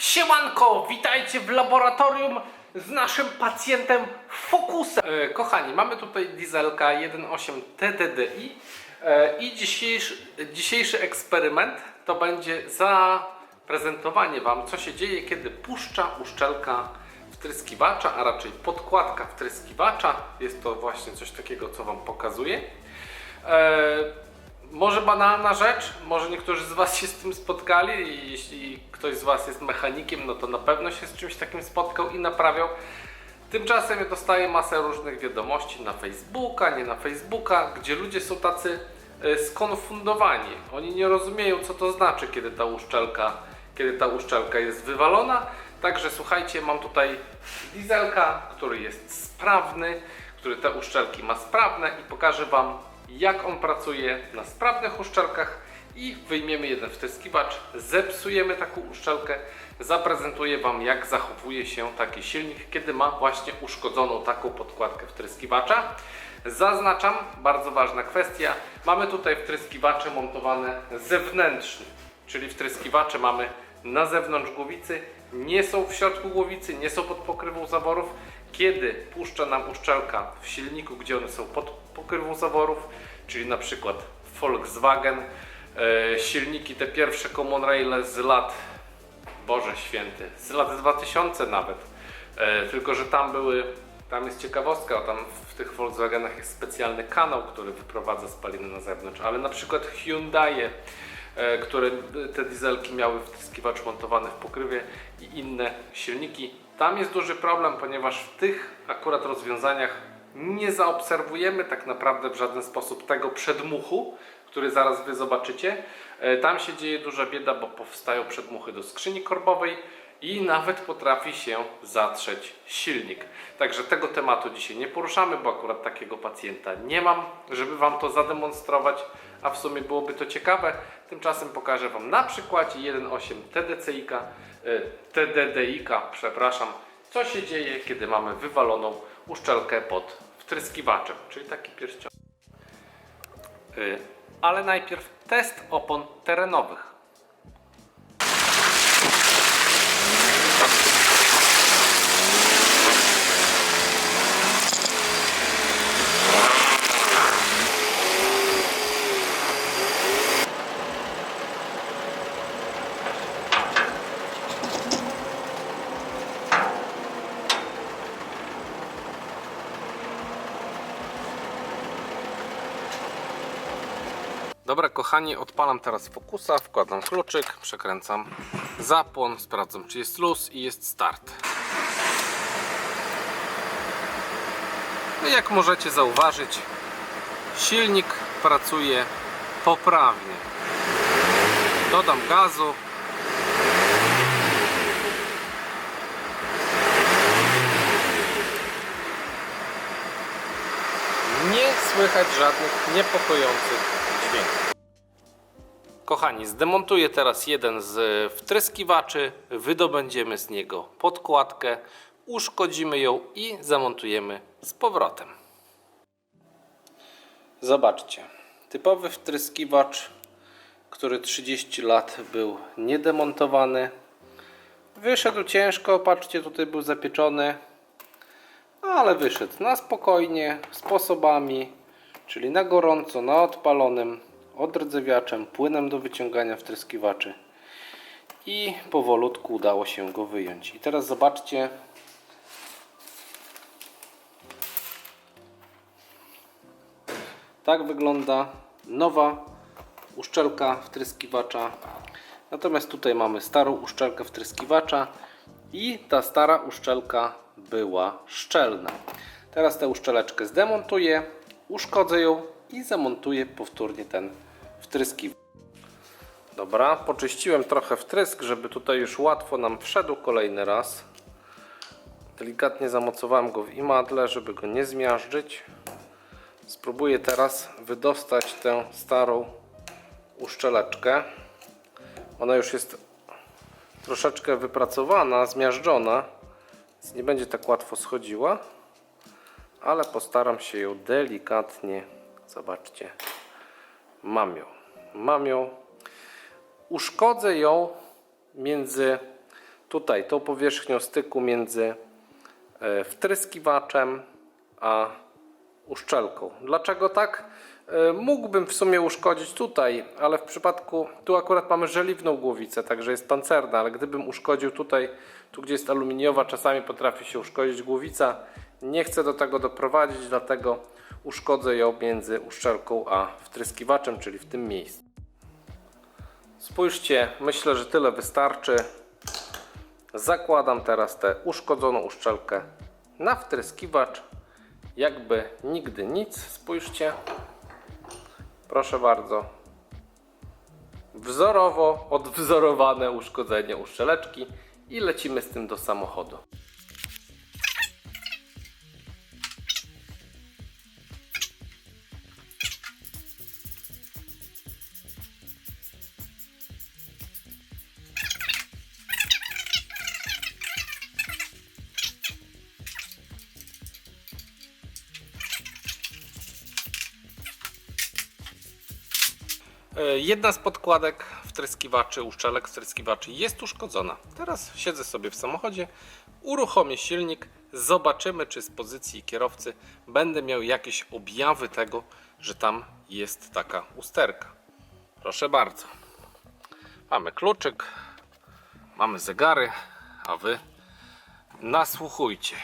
Siemanko, witajcie w laboratorium z naszym pacjentem Focusem. E, kochani, mamy tutaj dieselka 1.8 TDDI e, i dzisiejszy, dzisiejszy eksperyment to będzie zaprezentowanie Wam, co się dzieje, kiedy puszcza uszczelka wtryskiwacza, a raczej podkładka wtryskiwacza. Jest to właśnie coś takiego, co Wam pokazuję. E, może banalna rzecz, może niektórzy z Was się z tym spotkali i jeśli ktoś z Was jest mechanikiem, no to na pewno się z czymś takim spotkał i naprawiał. Tymczasem ja dostaję masę różnych wiadomości na Facebooka, nie na Facebooka, gdzie ludzie są tacy e, skonfundowani. Oni nie rozumieją, co to znaczy, kiedy ta uszczelka, kiedy ta uszczelka jest wywalona. Także słuchajcie, mam tutaj dieselka, który jest sprawny, który te uszczelki ma sprawne i pokażę Wam, jak on pracuje na sprawnych uszczelkach i wyjmiemy jeden wtryskiwacz, zepsujemy taką uszczelkę, zaprezentuję Wam, jak zachowuje się taki silnik, kiedy ma właśnie uszkodzoną taką podkładkę wtryskiwacza. Zaznaczam, bardzo ważna kwestia, mamy tutaj wtryskiwacze montowane zewnętrznie, czyli wtryskiwacze mamy na zewnątrz głowicy, nie są w środku głowicy, nie są pod pokrywą zaworów. Kiedy puszcza nam uszczelka w silniku, gdzie one są pod pokrywą zaworów, czyli na przykład Volkswagen, e, silniki te pierwsze Common Rail z lat, Boże Święty, z lat 2000 nawet, e, tylko że tam były, tam jest ciekawostka, tam w tych Volkswagenach jest specjalny kanał, który wyprowadza spaliny na zewnątrz, ale na przykład Hyundai, e, które te dieselki miały wtryskiwacz montowany w pokrywie i inne silniki. Tam jest duży problem, ponieważ w tych akurat rozwiązaniach nie zaobserwujemy tak naprawdę w żaden sposób tego przedmuchu, który zaraz Wy zobaczycie. E, Tam się dzieje duża bieda, bo powstają przedmuchy do skrzyni korbowej i nawet potrafi się zatrzeć silnik. Także tego tematu dzisiaj nie poruszamy, bo akurat takiego pacjenta nie mam, żeby Wam to zademonstrować, a w sumie byłoby to ciekawe. Tymczasem pokażę Wam na przykładzie 1.8 TDCI-ka, e, TDDI-ka, przepraszam, co się dzieje, kiedy mamy wywaloną uszczelkę pod wtryskiwaczem, czyli taki pierścionek. Y, Ale najpierw test opon terenowych. Dobra, kochani, odpalam teraz fokusa, wkładam kluczyk, przekręcam zapłon, sprawdzam, czy jest luz i jest start. No jak możecie zauważyć, silnik pracuje poprawnie. Dodam gazu. Nie słychać żadnych niepokojących dźwięków. Kochani, zdemontuję teraz jeden z wtryskiwaczy, wydobędziemy z niego podkładkę, uszkodzimy ją i zamontujemy z powrotem. Zobaczcie, typowy wtryskiwacz, który 30 lat był niedemontowany. Wyszedł ciężko, patrzcie, tutaj był zapieczony, ale wyszedł na spokojnie, sposobami, czyli na gorąco, na odpalonym, odrdzewiaczem, płynem do wyciągania wtryskiwaczy i powolutku udało się go wyjąć. I teraz zobaczcie, tak wygląda nowa uszczelka wtryskiwacza. Natomiast tutaj mamy starą uszczelkę wtryskiwacza i ta stara uszczelka była szczelna. Teraz tę uszczeleczkę zdemontuję, uszkodzę ją i zamontuję powtórnie ten wtryskiwacz. Dobra, poczyściłem trochę wtrysk, żeby tutaj już łatwo nam wszedł kolejny raz. Delikatnie zamocowałem go w imadle, żeby go nie zmiażdżyć. Spróbuję teraz wydostać tę starą uszczeleczkę. Ona już jest troszeczkę wypracowana, zmiażdżona, więc nie będzie tak łatwo schodziła, ale postaram się ją delikatnie, zobaczcie, mam ją, mam ją. Uszkodzę ją między tutaj tą powierzchnią styku między e, wtryskiwaczem a uszczelką. Dlaczego tak? E, Mógłbym w sumie uszkodzić tutaj, ale w przypadku, tu akurat mamy żeliwną głowicę, także jest pancerna, ale gdybym uszkodził tutaj, tu gdzie jest aluminiowa, czasami potrafi się uszkodzić głowica. Nie chcę do tego doprowadzić, dlatego uszkodzę ją między uszczelką a wtryskiwaczem, czyli w tym miejscu. Spójrzcie, myślę, że tyle wystarczy. Zakładam teraz tę uszkodzoną uszczelkę na wtryskiwacz. Jakby nigdy nic. Spójrzcie. Proszę bardzo. Wzorowo odwzorowane uszkodzenie uszczeleczki i lecimy z tym do samochodu. Jedna z podkładek wtryskiwaczy, uszczelek wtryskiwaczy jest uszkodzona. Teraz siedzę sobie w samochodzie, uruchomię silnik, zobaczymy czy z pozycji kierowcy będę miał jakieś objawy tego, że tam jest taka usterka. Proszę bardzo. Mamy kluczyk, mamy zegary, a wy nasłuchujcie.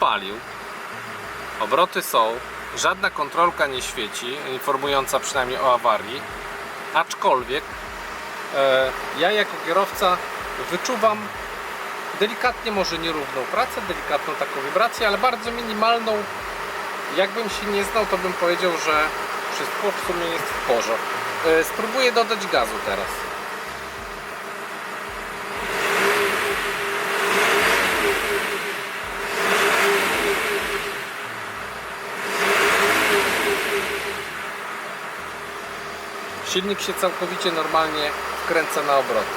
Odpalił. Obroty są, żadna kontrolka nie świeci, informująca przynajmniej o awarii. Aczkolwiek e, ja jako kierowca wyczuwam delikatnie może nierówną pracę, delikatną taką wibrację, ale bardzo minimalną. Jakbym się nie znał, to bym powiedział, że wszystko w sumie jest w porządku. E, spróbuję dodać gazu teraz. Silnik się całkowicie normalnie wkręca na obroty.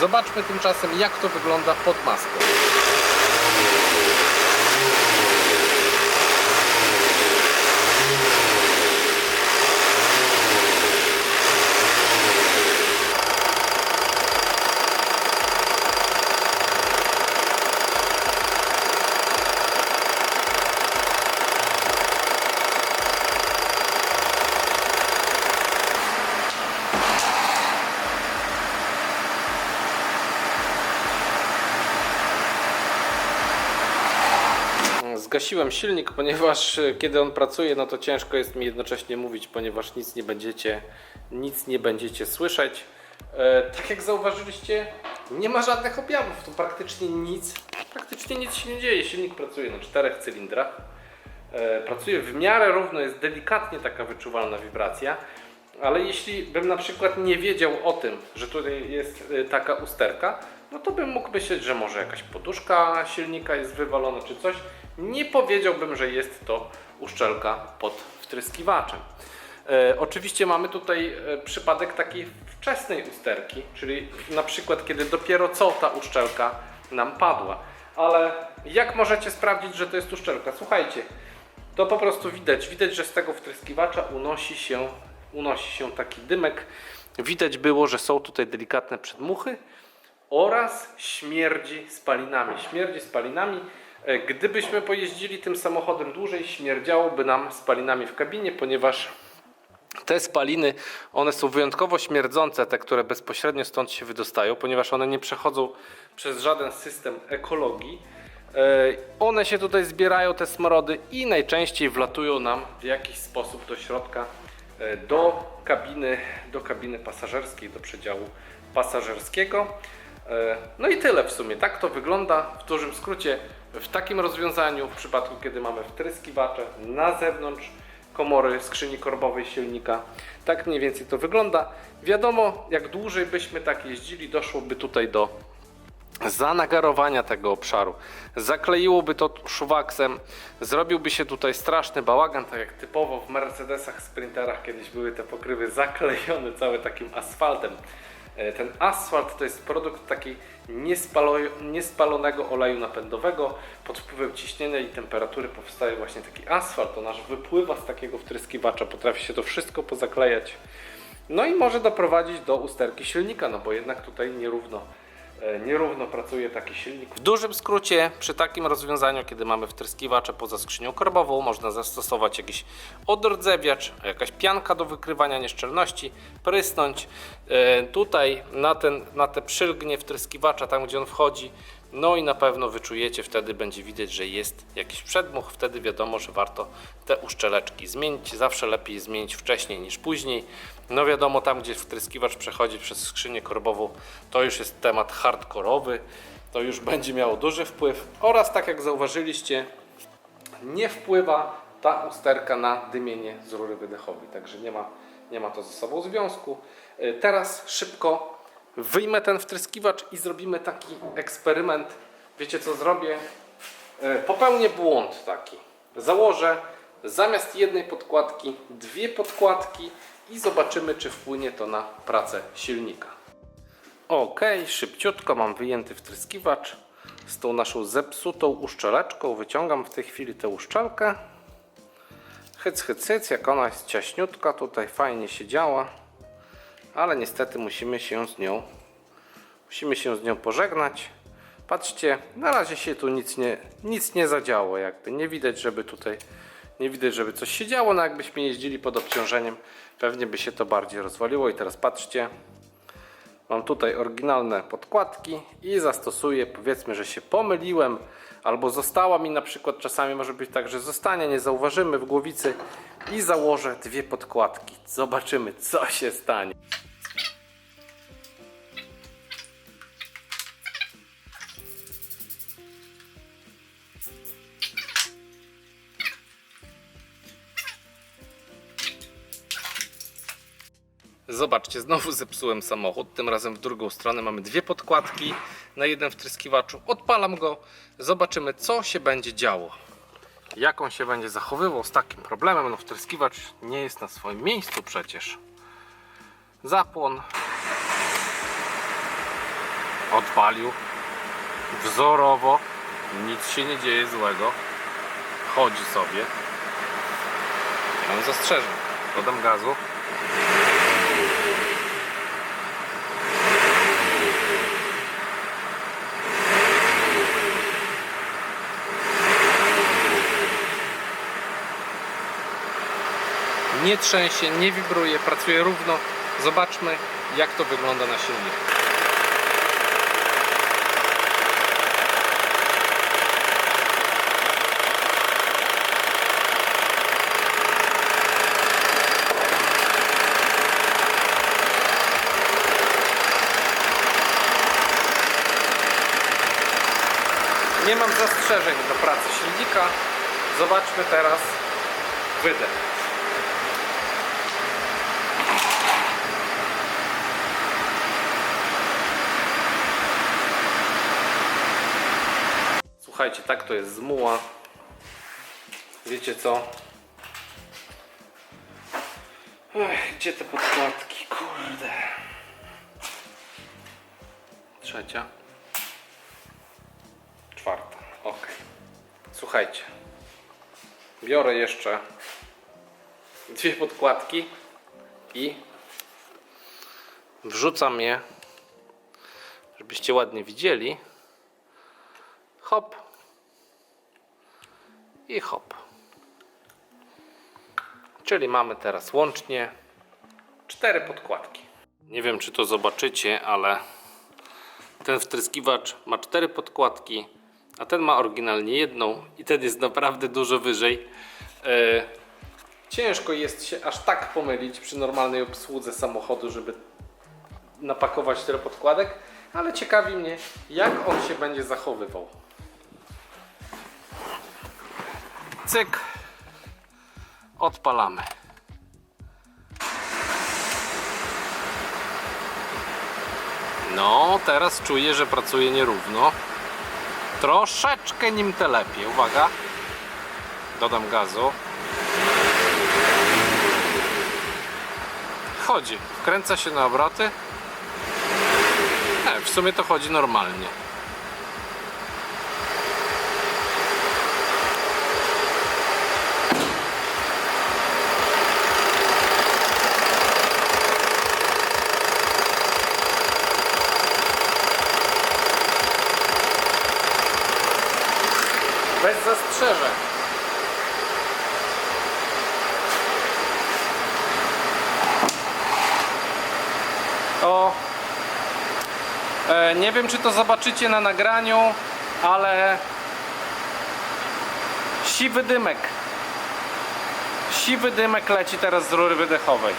Zobaczmy tymczasem jak to wygląda pod maską. Zgasiłem silnik, ponieważ e, kiedy on pracuje, no to ciężko jest mi jednocześnie mówić, ponieważ nic nie będziecie, nic nie będziecie słyszeć. E, tak jak zauważyliście, nie ma żadnych objawów, tu praktycznie nic, praktycznie nic się nie dzieje. Silnik pracuje na czterech cylindrach, e, pracuje w miarę równo, jest delikatnie taka wyczuwalna wibracja. Ale jeśli bym na przykład nie wiedział o tym, że tutaj jest taka usterka, no to bym mógł myśleć, że może jakaś poduszka silnika jest wywalona czy coś. Nie powiedziałbym, że jest to uszczelka pod wtryskiwaczem. E, oczywiście mamy tutaj e, przypadek takiej wczesnej usterki, czyli na przykład kiedy dopiero co ta uszczelka nam padła. Ale jak możecie sprawdzić, że to jest uszczelka? Słuchajcie, to po prostu widać. Widać, że z tego wtryskiwacza unosi się, unosi się taki dymek. Widać było, że są tutaj delikatne przedmuchy oraz śmierdzi spalinami. Śmierdzi spalinami. E, Gdybyśmy pojeździli tym samochodem dłużej, śmierdziałoby nam spalinami w kabinie, ponieważ te spaliny, one są wyjątkowo śmierdzące, te, które bezpośrednio stąd się wydostają, ponieważ one nie przechodzą przez żaden system ekologii. E, One się tutaj zbierają, te smrody, i najczęściej wlatują nam w jakiś sposób do środka, e, do kabiny, do kabiny pasażerskiej, do przedziału pasażerskiego. No i tyle w sumie. Tak to wygląda w dużym skrócie w takim rozwiązaniu, w przypadku kiedy mamy wtryskiwacze na zewnątrz komory skrzyni korbowej silnika. Tak mniej więcej to wygląda. Wiadomo, jak dłużej byśmy tak jeździli, doszłoby tutaj do zanagarowania tego obszaru. Zakleiłoby to szuwaksem, zrobiłby się tutaj straszny bałagan, tak jak typowo w Mercedesach Sprinterach kiedyś były te pokrywy zaklejone całe takim asfaltem. E, Ten asfalt to jest produkt takiej niespalo, niespalonego oleju napędowego. Pod wpływem ciśnienia i temperatury powstaje właśnie taki asfalt. On aż wypływa z takiego wtryskiwacza. Potrafi się to wszystko pozaklejać. No i może doprowadzić do usterki silnika, no bo jednak tutaj nierówno, nierówno pracuje taki silnik. W dużym skrócie, przy takim rozwiązaniu, kiedy mamy wtryskiwacze poza skrzynią korbową, można zastosować jakiś odrdzewiacz, jakaś pianka do wykrywania nieszczelności, prysnąć e, tutaj na, ten, na te przylgnie wtryskiwacza, tam gdzie on wchodzi, no i na pewno wyczujecie, wtedy będzie widać, że jest jakiś przedmuch, wtedy wiadomo, że warto te uszczeleczki zmienić. Zawsze lepiej zmienić wcześniej niż później. No wiadomo, tam gdzie wtryskiwacz przechodzi przez skrzynię korbową, to już jest temat hardkorowy, to już będzie miało duży wpływ. Oraz tak jak zauważyliście, nie wpływa ta usterka na dymienie z rury wydechowej, także nie ma, nie ma to ze sobą związku. Y, Teraz szybko wyjmę ten wtryskiwacz i zrobimy taki eksperyment. Wiecie co zrobię? Y, Popełnię błąd taki. Założę zamiast jednej podkładki dwie podkładki i zobaczymy czy wpłynie to na pracę silnika. Ok, szybciutko mam wyjęty wtryskiwacz z tą naszą zepsutą uszczeleczką. Wyciągam w tej chwili tę uszczelkę. Hyc, hyc, hyc, jak ona jest ciaśniutka, tutaj fajnie się działa, ale niestety musimy się z nią musimy się z nią pożegnać. Patrzcie, na razie się tu nic nie, nic nie zadziało, jakby nie widać, żeby tutaj nie widać, żeby coś się działo, no jakbyśmy jeździli pod obciążeniem, pewnie by się to bardziej rozwaliło i teraz patrzcie, Mam tutaj oryginalne podkładki i zastosuję, powiedzmy, że się pomyliłem, albo została mi na przykład, czasami może być tak, że zostanie, nie zauważymy w głowicy i założę dwie podkładki. Zobaczymy, co się stanie. Zobaczcie, znowu zepsułem samochód. Tym razem w drugą stronę mamy dwie podkładki na jeden wtryskiwaczu. Odpalam go, zobaczymy, co się będzie działo. Jak on się będzie zachowywał z takim problemem? No, wtryskiwacz nie jest na swoim miejscu przecież. Zapłon. Odpalił. Wzorowo. Nic się nie dzieje złego. Chodzi sobie. Nie mam zastrzeżeń. Dodam gazu. nie trzęsie, nie wibruje, pracuje równo. Zobaczmy, jak to wygląda na silniku. Nie mam zastrzeżeń do pracy silnika. Zobaczmy teraz wydech. Słuchajcie, tak to jest z muła. Wiecie co? Ech, gdzie te podkładki? Kurde. Trzecia. Słuchajcie. Biorę jeszcze dwie podkładki i wrzucam je, żebyście ładnie widzieli. Hop. I hop. Czyli mamy teraz łącznie cztery podkładki. Nie wiem, czy to zobaczycie, ale ten wtryskiwacz ma cztery podkładki, a ten ma oryginalnie jedną i ten jest naprawdę dużo wyżej. E, ciężko jest się aż tak pomylić przy normalnej obsłudze samochodu, żeby napakować tyle podkładek, ale ciekawi mnie, jak on się będzie zachowywał. Cyk. Odpalamy. No, teraz czuję, że pracuje nierówno. Troszeczkę nim telepie. Uwaga. Dodam gazu. Chodzi. Wkręca się na obroty. sumie to chodzi normalnie. Bez zastrzeżeń. O, e, nie wiem czy to zobaczycie na nagraniu, ale siwy dymek. Siwy dymek leci teraz z rury wydechowej.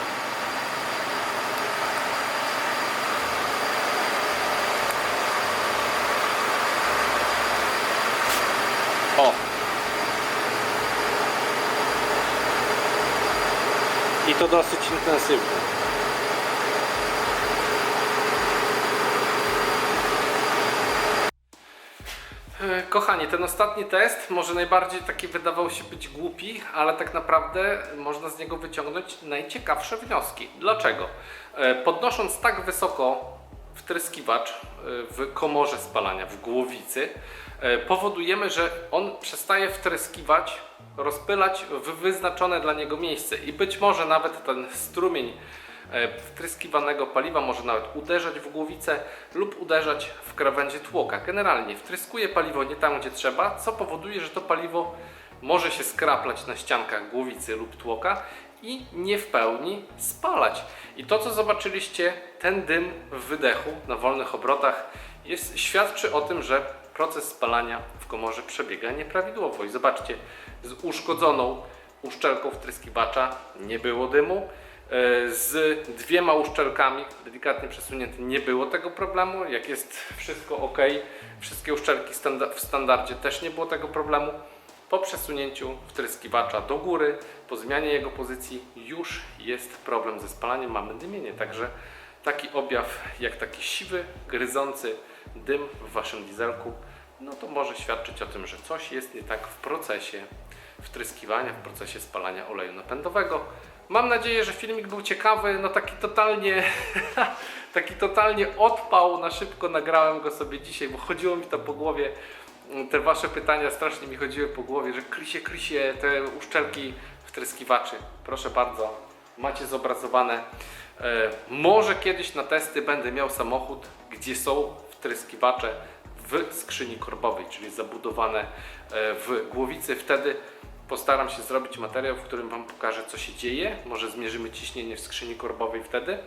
O. I to dosyć intensywnie. E, Kochani, ten ostatni test może najbardziej taki wydawał się być głupi, ale tak naprawdę można z niego wyciągnąć najciekawsze wnioski. Dlaczego? E, Podnosząc tak wysoko wtryskiwacz e, w komorze spalania, w głowicy, e, powodujemy, że on przestaje wtryskiwać, rozpylać w wyznaczone dla niego miejsce i być może nawet ten strumień wtryskiwanego paliwa może nawet uderzać w głowicę lub uderzać w krawędzie tłoka. Generalnie wtryskuje paliwo nie tam, gdzie trzeba, co powoduje, że to paliwo może się skraplać na ściankach głowicy lub tłoka i nie w pełni spalać. I to, co zobaczyliście, ten dym w wydechu na wolnych obrotach jest, świadczy o tym, że proces spalania w komorze przebiega nieprawidłowo. I zobaczcie, z uszkodzoną uszczelką wtryskiwacza nie było dymu. E, Z dwiema uszczelkami, delikatnie przesunięty, nie było tego problemu. Jak jest wszystko ok, wszystkie uszczelki standa- w standardzie też nie było tego problemu. Po przesunięciu wtryskiwacza do góry, po zmianie jego pozycji, już jest problem ze spalaniem, mamy dymienie. Także taki objaw jak taki siwy, gryzący dym w waszym dieselku, no to może świadczyć o tym, że coś jest nie tak w procesie wtryskiwania, w procesie spalania oleju napędowego. Mam nadzieję, że filmik był ciekawy, no taki totalnie, taki totalnie odpał, na szybko nagrałem go sobie dzisiaj, bo chodziło mi to po głowie, te wasze pytania strasznie mi chodziły po głowie, że Krysie, Krysie, te uszczelki wtryskiwaczy, proszę bardzo, macie zobrazowane. E, może kiedyś na testy będę miał samochód, gdzie są wtryskiwacze w skrzyni korbowej, czyli zabudowane e, w głowicy. Wtedy postaram się zrobić materiał, w którym Wam pokażę, co się dzieje. Może zmierzymy ciśnienie w skrzyni korbowej wtedy.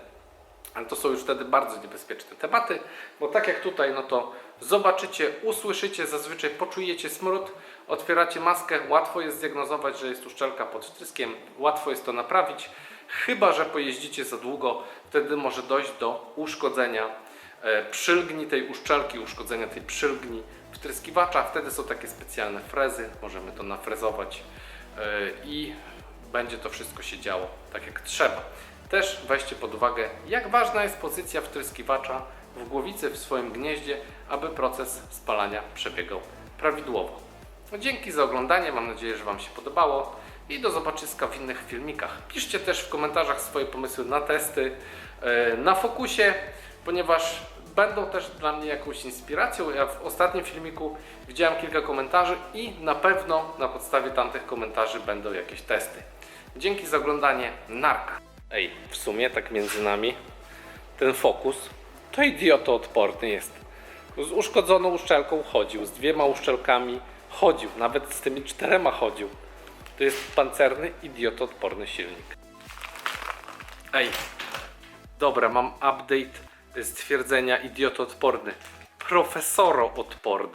Ale to są już wtedy bardzo niebezpieczne tematy, bo tak jak tutaj, no to zobaczycie, usłyszycie, zazwyczaj poczujecie smród, otwieracie maskę, łatwo jest zdiagnozować, że jest uszczelka pod wtryskiem, łatwo jest to naprawić, chyba że pojeździcie za długo, wtedy może dojść do uszkodzenia e, przylgni tej uszczelki, uszkodzenia tej przylgni wtryskiwacza. Wtedy są takie specjalne frezy, możemy to nafrezować e, i będzie to wszystko się działo tak jak trzeba. Też weźcie pod uwagę, jak ważna jest pozycja wtryskiwacza w głowicy w swoim gnieździe, aby proces spalania przebiegał prawidłowo. No, Dzięki za oglądanie, mam nadzieję, że Wam się podobało i do zobaczyska w innych filmikach. Piszcie też w komentarzach swoje pomysły na testy e, na fokusie, ponieważ będą też dla mnie jakąś inspiracją. Ja w ostatnim filmiku widziałem kilka komentarzy i na pewno na podstawie tamtych komentarzy będą jakieś testy. Dzięki za oglądanie. Narka. Ej, w sumie tak między nami ten fokus to idiotoodporny jest. Z uszkodzoną uszczelką chodził, z dwiema uszczelkami chodził, nawet z tymi czterema chodził. To jest pancerny, idiotoodporny silnik. Ej, dobra, mam update stwierdzenia idiotoodporny. Profesoroodporny.